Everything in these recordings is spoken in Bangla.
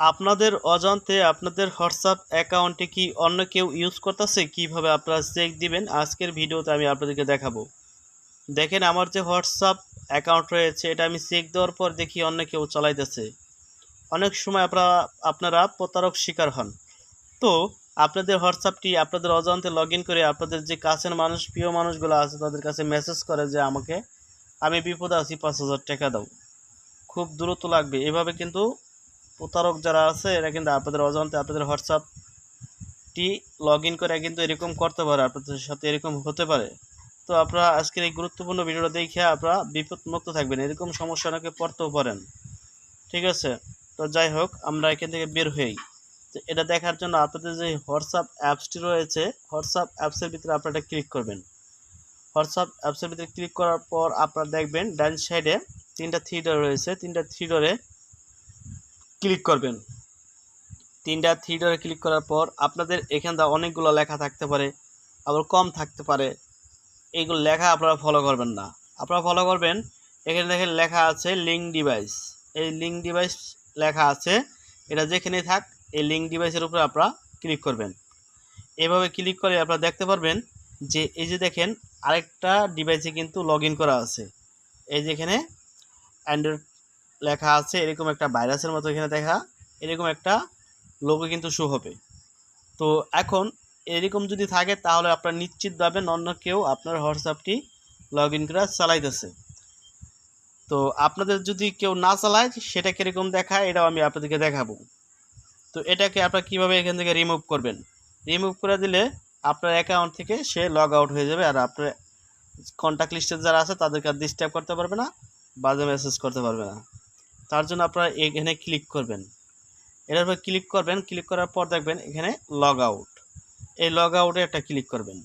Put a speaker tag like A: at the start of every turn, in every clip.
A: আপনাদের অজান্তে আপনাদের হোয়াটসঅ্যাপ অ্যাকাউন্টে কি অন্য কেউ ইউজ করতেছে? কীভাবে আপনারা চেক দিবেন? আজকের ভিডিওতে আমি আপনাদেরকে দেখাবো। দেখেন আমার যে হোয়াটসঅ্যাপ অ্যাকাউন্ট রয়েছে, এটা আমি চেক দেওয়ার পর দেখি অন্য কেউ চালাইতেছে। অনেক সময় আপনারা আপনারা প্রতারক শিকার হন। তো আপনাদের হোয়াটসঅ্যাপটি, আপনাদের অজান্তে লগ করে আপনাদের যে কাছের মানুষ, প্রিয় মানুষগুলো আছে, তাদের কাছে মেসেজ করে যে আমাকে, আমি বিপদে আছি, পাঁচ হাজার টাকা দাও। খুব দ্রুত লাগবে। এভাবে কিন্তু প্রতারক যারা আছে, এরা কিন্তু আপনাদের অজান্তে আপনাদের হোয়াটসঅ্যাপটি লগ ইন করে কিন্তু এরকম করতে পারে, আপনাদের সাথে এরকম হতে পারে। তো আপনারা আজকের এই গুরুত্বপূর্ণ ভিডিওটা দেখে আপনারা বিপদ মুক্ত থাকবেন, এরকম সমস্যা অনেকে পড়তেও পারেন। ঠিক আছে? তো যাই হোক, আমরা এখান থেকে বের হই। তো এটা দেখার জন্য আপনাদের যে হোয়াটসঅ্যাপ অ্যাপসটি রয়েছে হোয়াটসঅ্যাপ অ্যাপসের ভিতরে আপনারা ক্লিক করবেন। হোয়াটসঅ্যাপ অ্যাপসের ভিতরে ক্লিক করার পর আপনারা দেখবেন ডান সাইডে তিনটা ডট রয়েছে। তিনটা থ্রি ডরে ক্লিক করবেন। তিনটা থ্রি ডরে ক্লিক করার পর আপনাদের এখানটা অনেকগুলো লেখা থাকতে পারে, আবার কম থাকতে পারে। এইগুলো লেখা আপনারা ফলো করবেন না। আপনারা ফলো করবেন, এখানে দেখেন লেখা আছে লিঙ্ক ডিভাইস এই লিঙ্ক ডিভাইস লেখা আছে, এটা যেখানেই থাক, এই লিঙ্ক ডিভাইসের উপরে আপনারা ক্লিক করবেন। এভাবে ক্লিক করে আপনারা দেখতে পারবেন যে, এই যে দেখেন আরেকটা ডিভাইসে কিন্তু লগ করা আছে। এই যে এখানে অ্যান্ড্রয়েড লেখা আছে, এরকম একটা ভাইরাসের মতো এখানে দেখা, এরকম একটা লোগো কিন্তু শো হবে। তো এখন এরকম যদি থাকে, তাহলে আপনারা নিশ্চিত পাবেন অন্য কেউ আপনার হোয়াটসঅ্যাপটি লগ ইন করে চালাইতেছে। তো আপনাদের যদি কেউ না চালায়, সেটা কীরকম দেখায়, এটাও আমি আপনাদেরকে দেখাবো। তো এটাকে আপনারা কীভাবে এখান থেকে রিমুভ করবেন? রিমুভ করে দিলে আপনার অ্যাকাউন্ট থেকে সে লগ আউট হয়ে যাবে, আর আপনার কন্ট্যাক্ট লিস্টে যারা আছে, তাদেরকে আর ডিস্টার্ব করতে পারবে না, বাজে মেসেজ করতে পারবে না। তার জন্য আপনারা এখানে ক্লিক করবেন। এটার উপর ক্লিক করবেন ক্লিক করার পর দেখবেন এখানে লগ আউট এই লগ আউটে একটা ক্লিক করবেন।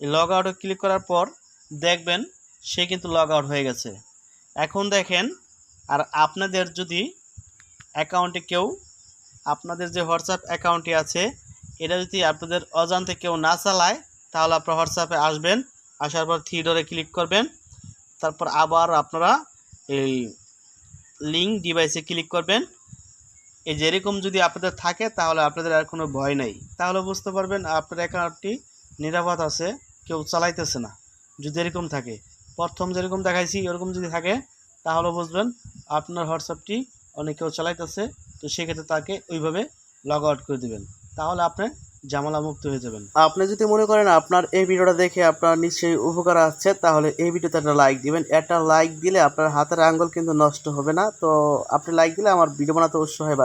A: এই লগ আউটে ক্লিক করার পর দেখবেন সে কিন্তু লগ আউট হয়ে গেছে। এখন দেখেন, আর আপনাদের যদি অ্যাকাউন্টে কেউ, আপনাদের যে হোয়াটসঅ্যাপ অ্যাকাউন্টটি আছে, এটা যদি আপনাদের অজান্তে কেউ না চালায়, তাহলে আপনার হোয়াটসঅ্যাপে আসবেন, আসার পর থ্রি ডোরে ক্লিক করবেন। তারপর আবার আপনারা এই লিঙ্ক ডিভাইসে ক্লিক করবেন। এই যেরকম যদি আপনাদের থাকে, তাহলে আপনাদের আর কোনো ভয় নেই। তাহলে বুঝতে পারবেন আপনার অ্যাকাউন্টটি নিরাপদ আছে, কেউ চালাইতেছে না, যদি এরকম থাকে। প্রথম যেরকম দেখাইছি এরকম যদি থাকে, তাহলে বুঝবেন আপনার হোয়াটসঅ্যাপটি অনেক কেউ চালাইতেছে, তো সেক্ষেত্রে তাকে ওইভাবে লগ আউট করে দেবেন। তাহলে আপনি জামালা মুক্ত হয়ে যাবেন। আপনি যদি মনে করেন আপনার এই ভিডিওটা দেখে আপনার নিশ্চয়ই উপকার আসছে, তাহলে এই ভিডিওতে একটা লাইক দিবেন। একটা লাইক দিলে আপনার হাতের আঙ্গুল কিন্তু নষ্ট হবে না। তো আপনি লাইক দিলে আমার ভিডিও বানাতে উৎসাহ হয়